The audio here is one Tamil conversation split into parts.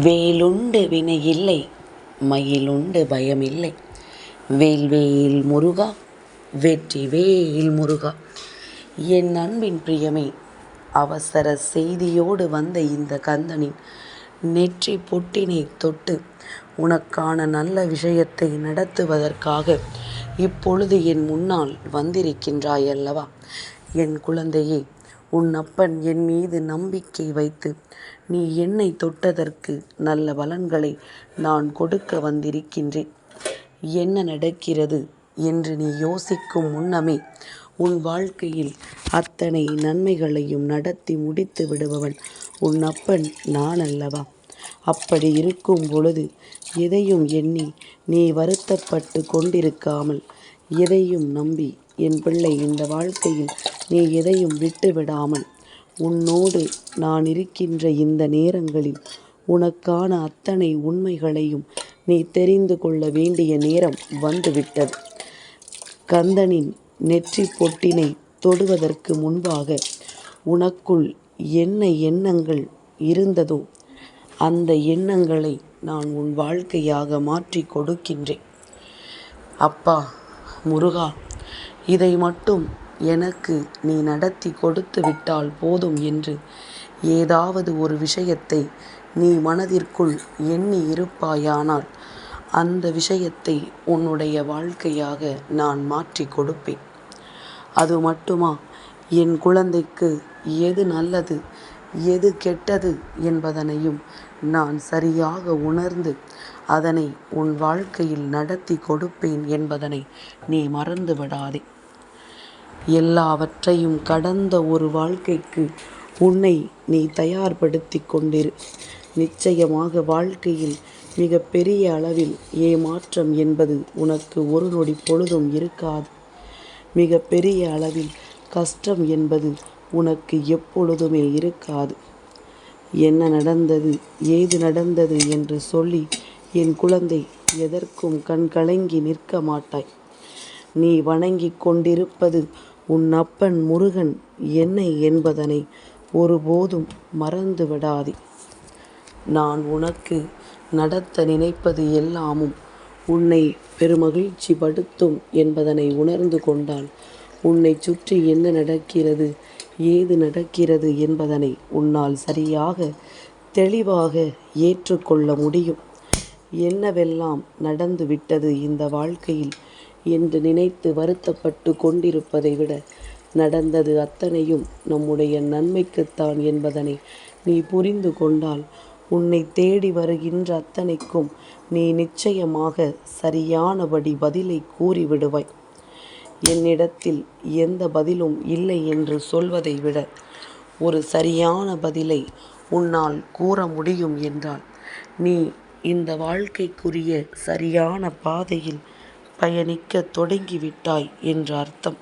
வேலுண்டு வினையில்லை மயிலுண்டு பயமில்லை. வேல்வேல் முருகா வெற்றிவேல் முருகா. என் அன்பின் பிரியமே அவசர செய்தியோடு வந்த இந்த கந்தனின் நெற்றி பொட்டினை தொட்டு உனக்கான நல்ல விஷயத்தை நடத்துவதற்காக இப்பொழுது என் முன்னால் வந்திருக்கின்றாய் அல்லவா என் குழந்தையே உன் அப்பன் என் மீது நம்பிக்கை வைத்து நீ என்னை தொட்டதற்கு நல்ல பலன்களை நான் கொடுக்க வந்திருக்கின்றேன். என்ன நடக்கிறது என்று நீ யோசிக்கும் முன்னமே உன் வாழ்க்கையில் அத்தனை நன்மைகளையும் நடத்தி முடித்து விடுபவன் உன் அப்பன் நான் அல்லவா அப்படி இருக்கும் பொழுது எதையும் எண்ணி நீ வருத்தப்பட்டு கொண்டிருக்காமல் எதையும் நம்பி என் பிள்ளை இந்த வாழ்க்கையில் நீ எதையும் விட்டு விடாமல் உன்னோடு நான் இருக்கின்ற இந்த நேரங்களில் உனக்கான அத்தனை உண்மைகளையும் நீ தெரிந்து கொள்ள வேண்டிய நேரம் வந்துவிட்டது. கந்தனின் நெற்றி பொட்டினை தொடுவதற்கு முன்பாக உனக்குள் என்ன எண்ணங்கள் இருந்ததோ அந்த எண்ணங்களை நான் உன் வாழ்க்கையாக மாற்றி கொடுக்கின்றேன். அப்பா முருகா இதை மட்டும் எனக்கு நீ நடத்தி கொடுத்து விட்டால் போதும் என்று ஏதாவது ஒரு விஷயத்தை நீ மனதிற்குள் எண்ணி இருப்பாயானால் அந்த விஷயத்தை உன்னுடைய வாழ்க்கையாக நான் மாற்றி கொடுப்பேன். அது மட்டுமா? என் குழந்தைக்கு எது நல்லது எது கெட்டது என்பதனையும் நான் சரியாக உணர்ந்து அதனை உன் வாழ்க்கையில் நடத்தி கொடுப்பேன் என்பதனை நீ மறந்து விடாதே எல்லாவற்றையும் கடந்த ஒரு வாழ்க்கைக்கு உன்னை நீ தயார்படுத்தி கொண்டிரு. நிச்சயமாக வாழ்க்கையில் மிக பெரிய அளவில் ஏமாற்றம் என்பது உனக்கு ஒரு நொடி பொழுதும் இருக்காது. மிக பெரிய அளவில் கஷ்டம் என்பது உனக்கு எப்பொழுதுமே இருக்காது. என்ன நடந்தது ஏது நடந்தது என்று சொல்லி என் குழந்தை எதற்கும் கண் கலங்கி நிற்க மாட்டாய். நீ வணங்கிக் கொண்டிருப்பது உன் அப்பன் முருகன் என்னை என்பதனை ஒருபோதும் மறந்து விடாதே. நான் உனக்கு நடத்த நினைப்பது எல்லாமும் உன்னை பெருமகிழ்ச்சி படுத்தும் என்பதனை உணர்ந்து கொண்டால் உன்னை சுற்றி என்ன நடக்கிறது ஏது நடக்கிறது என்பதனை உன்னால் சரியாக தெளிவாக ஏற்றுக்கொள்ள முடியும். என்னவெல்லாம் நடந்து விட்டது இந்த வாழ்க்கையில் என்று நினைத்து வருத்தப்பட்டு கொண்டிருப்பதை விட நடந்தது அத்தனையும் நம்முடைய நன்மைக்குத்தான் என்பதனை நீ புரிந்து கொண்டால் உன்னை தேடி வருகின்ற அத்தனைக்கும் நீ நிச்சயமாக சரியானபடி பதிலை கூறிவிடுவாய். என்னிடத்தில் எந்த பதிலும் இல்லை என்று சொல்வதை விட ஒரு சரியான பதிலை உன்னால் கூற முடியும் என்றால் நீ இந்த வாழ்க்கைக்குரிய சரியான பாதையில் பயணிக்க தொடங்கிவிட்டாய் என்ற அர்த்தம்.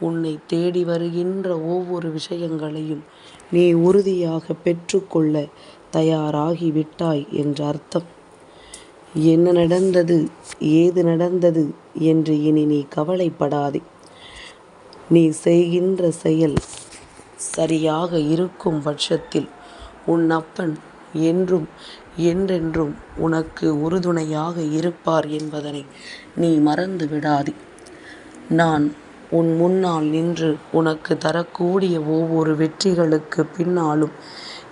உன்னை தேடி வருகின்ற ஒவ்வொரு விஷயங்களையும் நீ உறுதியாக பெற்றுக்கொள்ள தயாராகிவிட்டாய் என்ற அர்த்தம். என்ன நடந்தது ஏது நடந்தது என்று இனி நீ கவலைப்படாதே. நீ செய்கின்ற செயல் சரியாக இருக்கும் பட்சத்தில் உன் அப்பன் என்றும் என்றென்றும் உனக்கு உறுதுணையாக இருப்பார் என்பதனை நீ மறந்து விடாதே நான் உன் முன்னால் நின்று உனக்கு தரக்கூடிய ஒவ்வொரு வெற்றிகளுக்கு பின்னாலும்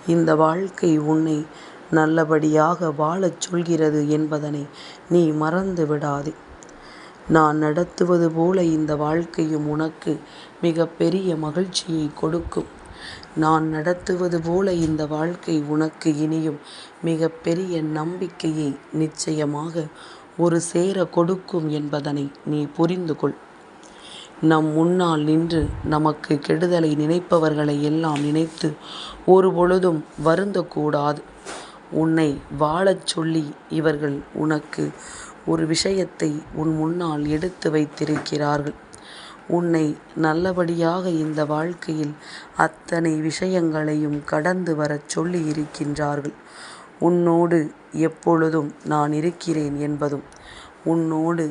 இந்த வாழ்க்கை உன்னை நல்லபடியாக வாழச் சொல்கிறது என்பதனை நீ மறந்து விடாதே நான் நடத்துவது போல இந்த வாழ்க்கையும் உனக்கு மிக பெரிய மகிழ்ச்சியை கொடுக்கும். நான் நடத்துவது போல இந்த வாழ்க்கை உனக்கு இனியும் மிக பெரிய நம்பிக்கையை நிச்சயமாக ஒரு சேர கொடுக்கும் என்பதனை நீ புரிந்து கொள். நம் முன்னால் நின்று நமக்கு கெடுதலை நினைப்பவர்களை எல்லாம் நினைத்து ஒரு பொழுதும் வருந்தக்கூடாது. உன்னை வாழச் சொல்லி இவர்கள் உனக்கு ஒரு விஷயத்தை உன் முன்னால் எடுத்து வைத்திருக்கிறார்கள். உன்னை நல்லபடியாக இந்த வாழ்க்கையில் அத்தனை விஷயங்களையும் கடந்து வரச் சொல்லி இருக்கின்றார்கள் உன்னோடு எப்பொழுதும் நான் இருக்கிறேன் என்பதும் உன்னோடு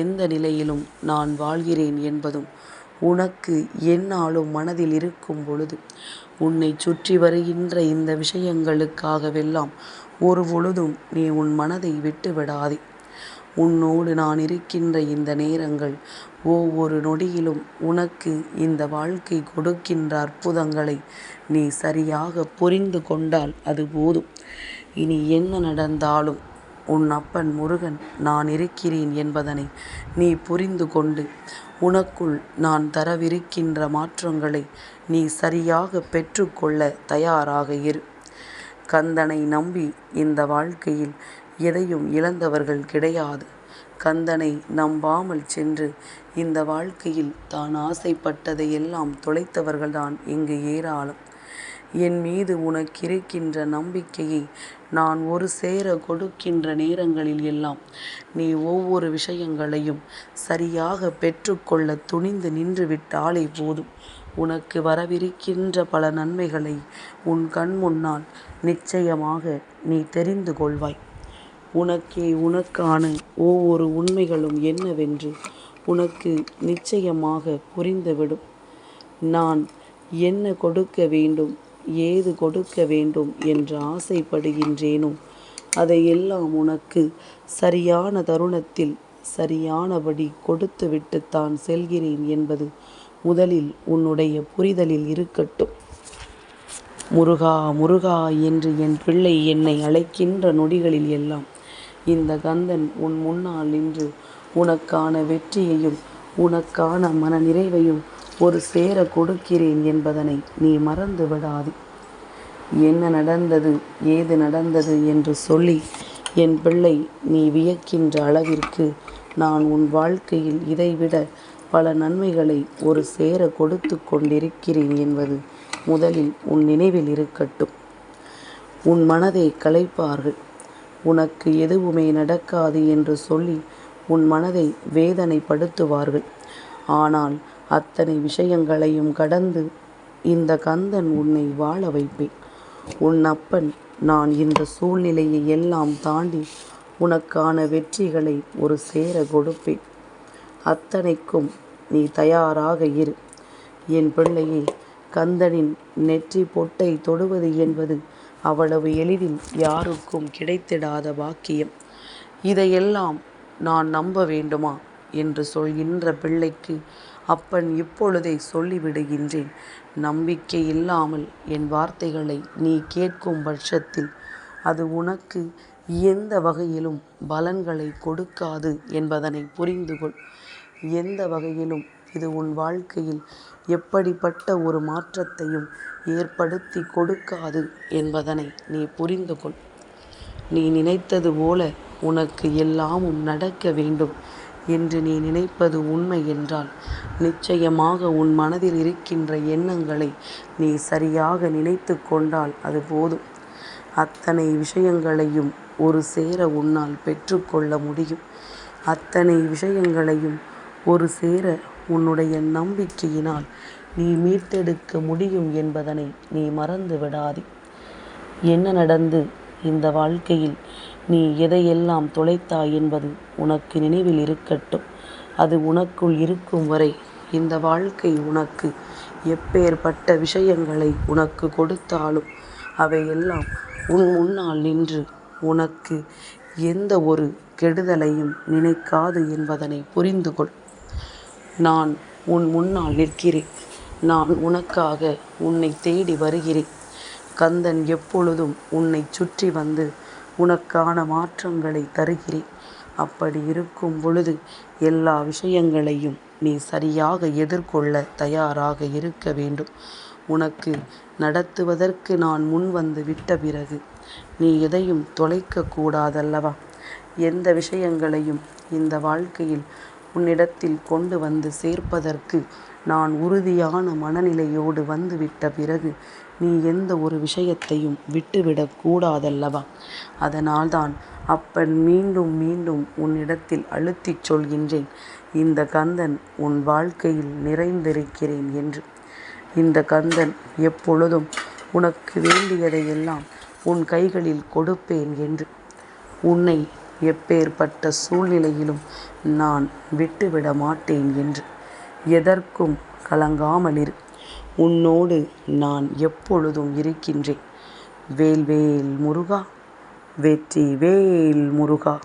எந்த நிலையிலும் நான் வாழ்கிறேன் என்பதும் உனக்கு என்னாலும் மனதில் இருக்கும் பொழுது உன்னை சுற்றி வருகின்ற இந்த விஷயங்களுக்காகவெல்லாம் ஒரு பொழுதும் நீ உன் மனதை விட்டு விடாதே. உன்னோடு நான் இருக்கின்ற இந்த நேரங்கள் ஒவ்வொரு நொடியிலும் உனக்கு இந்த வாழ்க்கை கொடுக்கின்ற அற்புதங்களை நீ சரியாக புரிந்து கொண்டால் அது போதும். இனி என்ன நடந்தாலும் உன் அப்பன் முருகன் நான் இருக்கிறேன் என்பதனை நீ புரிந்து கொண்டு உனக்குள் நான் தரவிருக்கின்ற மாற்றங்களை நீ சரியாக பெற்றுக்கொள்ள தயாராக இரு. கந்தனை நம்பி இந்த வாழ்க்கையில் எதையும் இழந்தவர்கள் கிடையாது. கந்தனை நம்பாமல் சென்று இந்த வாழ்க்கையில் தான் ஆசைப்பட்டதை எல்லாம் தொலைத்தவர்கள்தான் இங்கு ஏராளம். என் மீது உனக்கிருக்கின்ற நம்பிக்கையை நான் ஒரு சேர கொடுக்கின்ற நேரங்களில் எல்லாம் நீ ஒவ்வொரு விஷயங்களையும் சரியாக பெற்றுக்கொள்ள துணிந்து நின்று விட்டாலே போதும். உனக்கு வரவிருக்கின்ற பல நன்மைகளை உன் கண் முன்னால் நிச்சயமாக நீ தெரிந்து கொள்வாய். உனக்கே உனக்கான ஒவ்வொரு உண்மைகளும் என்னவென்று உனக்கு நிச்சயமாக புரிந்துவிடும். நான் என்ன கொடுக்க வேண்டும் ஏது கொடுக்க வேண்டும் என்று ஆசைப்படுகின்றேனோ அதையெல்லாம் உனக்கு சரியான தருணத்தில் சரியானபடி கொடுத்துவிட்டுத்தான் செல்கிறேன் என்பது முதலில் உன்னுடைய புரிதலில் இருக்கட்டும். முருகா முருகா என்று என் பிள்ளை என்னை அழைக்கின்ற நொடிகளில் எல்லாம் இந்த கந்தன் உன் முன்னால் நின்று உனக்கான வெற்றியையும் உனக்கான மன நிறைவையும் ஒரு சேர கொடுக்கிறேன் என்பதனை நீ மறந்து விடாது என்ன நடந்தது ஏது நடந்தது என்று சொல்லி என் பிள்ளை நீ வியக்கின்ற அளவிற்கு நான் உன் வாழ்க்கையில் இதைவிட பல நன்மைகளை ஒரு சேர கொடுத்து கொண்டிருக்கிறேன் என்பது முதலில் உன் நினைவில் இருக்கட்டும். உன் மனதை கலைப்பார்கள் உனக்கு எதுவுமே நடக்காது என்று சொல்லி உன் மனதை வேதனைப்படுத்துவார்கள். ஆனால் அத்தனை விஷயங்களையும் கடந்து இந்த கந்தன் உன்னை வாழ வைப்பேன். உன் அப்பன் நான் இந்த சூழ்நிலையை எல்லாம் தாண்டி உனக்கான வெற்றிகளை ஒரு சேர கொடுப்பேன். அத்தனைக்கும் நீ தயாராக இரு. என் பிள்ளையை கந்தனின் நெற்றி பொட்டை தொடுவது என்பது அவ்வளவு எளிதில் யாருக்கும் கிடைத்திடாத பாக்கியம். இதையெல்லாம் நான் நம்ப வேண்டுமா? என்று சொல்கின்ற பிள்ளைக்கு அப்பன் இப்பொழுதே சொல்லிவிடுகின்றேன். நம்பிக்கை இல்லாமல் என் வார்த்தைகளை நீ கேட்கும் பட்சத்தில் அது உனக்கு எந்த வகையிலும் பலன்களை கொடுக்காது என்பதனை புரிந்து கொள் எந்த வகையிலும் இது உன் வாழ்க்கையில் எப்படிப்பட்ட ஒரு மாற்றத்தையும் ஏற்படுத்தி கொடுக்காது என்பதனை நீ புரிந்து கொள். நீ நினைத்தது போல உனக்கு எல்லாமும் நடக்க வேண்டும் என்று நீ நினைப்பது உண்மை என்றால் நிச்சயமாக உன் மனதில் இருக்கின்ற எண்ணங்களை நீ சரியாக நினைத்து கொண்டால் அது போதும். அத்தனை விஷயங்களையும் ஒரு சேர உன்னால் பெற்றுக்கொள்ள முடியும். அத்தனை விஷயங்களையும் ஒரு சேர உன்னுடைய நம்பிக்கையினால் நீ மீட்டெடுக்க முடியும் என்பதனை நீ மறந்து விடாதே. என்ன நடந்து இந்த வாழ்க்கையில் நீ எதையெல்லாம் தொலைத்தாய் என்பது உனக்கு நினைவில் இருக்கட்டும். அது உனக்குள் இருக்கும் வரை இந்த வாழ்க்கை உனக்கு எப்பேற்பட்ட விஷயங்களை உனக்கு கொடுத்தாலும் அவையெல்லாம் உன் முன்னால் நின்று உனக்கு எந்த ஒரு கெடுதலையும் நினைக்காது என்பதனை புரிந்து கொள் நான் உன் முன்னால் நிற்கிறேன். நான் உனக்காக உன்னை தேடி வருகிறேன். கந்தன் எப்பொழுதும் உன்னை சுற்றி வந்து உனக்கான மாற்றங்களை தருகிறேன். அப்படி இருக்கும் பொழுது எல்லா விஷயங்களையும் நீ சரியாக எதிர்கொள்ள தயாராக இருக்க வேண்டும். உனக்கு நடத்துவதற்கு நான் முன் வந்து விட்ட பிறகு நீ எதையும் தொலைக்க கூடாதல்லவா? எந்த விஷயங்களையும் இந்த வாழ்க்கையில் உன்னிடத்தில் கொண்டு வந்து சேர்ப்பதற்கு நான் உறுதியான மனநிலையோடு வந்துவிட்ட பிறகு நீ எந்த ஒரு விஷயத்தையும் விட்டுவிடக் கூடாதல்லவா? அதனால்தான் அப்பன் மீண்டும் மீண்டும் உன்னிடத்தில் அழுத்திச் சொல்கின்றேன் இந்த கந்தன் உன் வாழ்க்கையில் நிறைந்திருக்கிறேன் என்று. இந்த கந்தன் எப்பொழுதும் உனக்கு வேண்டியதையெல்லாம் உன் கைகளில் கொடுப்பேன் என்று. உன்னை எப்பேற்பட்ட சூழ்நிலையிலும் நான் விட்டுவிட மாட்டேன் என்று எதற்கும் கலங்காமலிரு. உன்னோடு நான் எப்பொழுதும் இருக்கின்றேன். வேல்வேல் முருகா வெற்றிவேல் முருகா.